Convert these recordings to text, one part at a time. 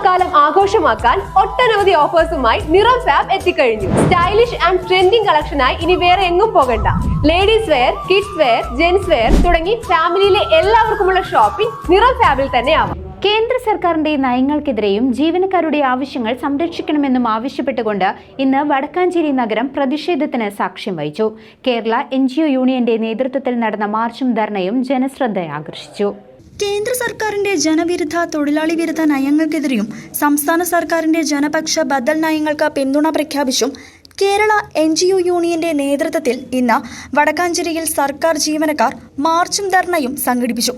ഓണക്കാലം ആഘോഷമാക്കാൻ ഒട്ടനവധി ഓഫേഴ്സുമായി നിറം ഫാബ് എത്തിക്കഴിഞ്ഞു. സ്റ്റൈലിഷ് ആൻഡ് ട്രെൻഡിംഗ് കളക്ഷനായി ഇനി വേറെ എങ്ങും പോകണ്ട. Ladies wear kids wear gents wear തുടങ്ങി ഫാമിലിയിലെ എല്ലാവർക്കുമുള്ള ഷോപ്പിംഗ് നിറം ഫാബിൽ തന്നെ ആവാം. കേന്ദ്ര സർക്കാരിന്റെ നയങ്ങൾക്കെതിരെയും ജീവനക്കാരുടെ ആവശ്യങ്ങൾ സംരക്ഷിക്കണമെന്നും ആവശ്യപ്പെട്ടുകൊണ്ട് ഇന്ന് വടക്കാഞ്ചേരി നഗരം പ്രതിഷേധത്തിന് സാക്ഷ്യം വഹിച്ചു. കേരള എൻ യൂണിയന്റെ നേതൃത്വത്തിൽ നടന്ന മാർച്ചും ധർണയും ജനശ്രദ്ധ ആകർഷിച്ചു കേന്ദ്ര സർക്കാരിന്റെ ജനവിരുദ്ധ തൊഴിലാളി വിരുദ്ധ നയങ്ങൾക്കെതിരെയും സംസ്ഥാന സർക്കാരിന്റെ ജനപക്ഷ ബദൽ നയങ്ങൾക്ക് പിന്തുണ പ്രഖ്യാപിച്ചും കേരള എൻ ജി ഒ യൂണിയന്റെ നേതൃത്വത്തിൽ ഇന്ന് വടക്കാഞ്ചേരിയിൽ സർക്കാർ ജീവനക്കാർ മാർച്ചും ധർണയും സംഘടിപ്പിച്ചു.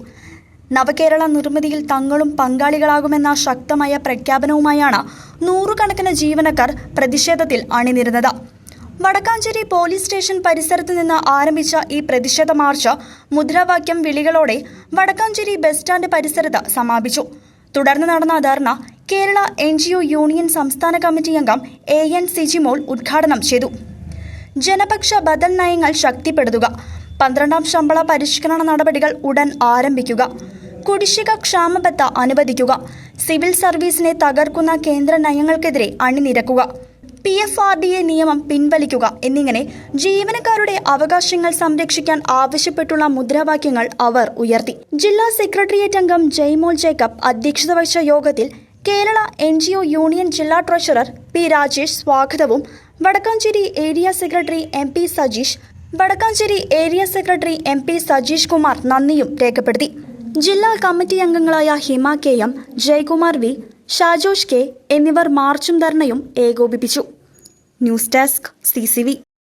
നവകേരള നിർമ്മിതിയിൽ തങ്ങളും പങ്കാളികളാകുമെന്ന ശക്തമായ പ്രഖ്യാപനവുമായാണ് നൂറുകണക്കിന് ജീവനക്കാർ പ്രതിഷേധത്തിൽ അണിനിരുന്നത്. വടക്കാഞ്ചേരി പോലീസ് സ്റ്റേഷൻ പരിസരത്ത് നിന്ന് ആരംഭിച്ച ഈ പ്രതിഷേധ മാർച്ച് മുദ്രാവാക്യം വിളികളോടെ വടക്കാഞ്ചേരി ബസ് സ്റ്റാൻഡ് പരിസരത്ത് സമാപിച്ചു. തുടർന്ന് നടന്ന ധർണ Kerala N G O union സംസ്ഥാന കമ്മിറ്റി അംഗം എ എൻ സിജിമോൾ ഉദ്ഘാടനം ചെയ്തു. ജനപക്ഷ ബദൽ നയങ്ങൾ ശക്തിപ്പെടുത്തുക. പന്ത്രണ്ടാം ശമ്പള പരിഷ്കരണ നടപടികൾ ഉടൻ ആരംഭിക്കുക. കുടിശ്ശിക ക്ഷാമബത്ത അനുവദിക്കുക. സിവിൽ സർവീസിനെ തകർക്കുന്ന കേന്ദ്ര നയങ്ങൾക്കെതിരെ അണിനിരക്കുക. P F R D A നിയമം പിൻവലിക്കുക എന്നിങ്ങനെ ജീവനക്കാരുടെ അവകാശങ്ങൾ സംരക്ഷിക്കാൻ ആവശ്യപ്പെട്ടുള്ള മുദ്രാവാക്യങ്ങൾ അവർ ഉയർത്തി. ജില്ലാ സെക്രട്ടേറിയറ്റ് അംഗം ജയ്മോൾ ജേക്കബ് അധ്യക്ഷത വഹിച്ച യോഗത്തിൽ Kerala N G O union ജില്ലാ ട്രഷറർ പി രാജേഷ് സ്വാഗതവും Vadakkanchery area secretary M P Sajeesh Vadakkanchery area secretary M P Sajeesh Kumar നന്ദിയും രേഖപ്പെടുത്തി. ജില്ലാ കമ്മിറ്റി അംഗങ്ങളായ Hima K M Jayakumar V Shajosh K എന്നിവർ മാർച്ചും ധർണയും ഏകോപിപ്പിച്ചു. News desk C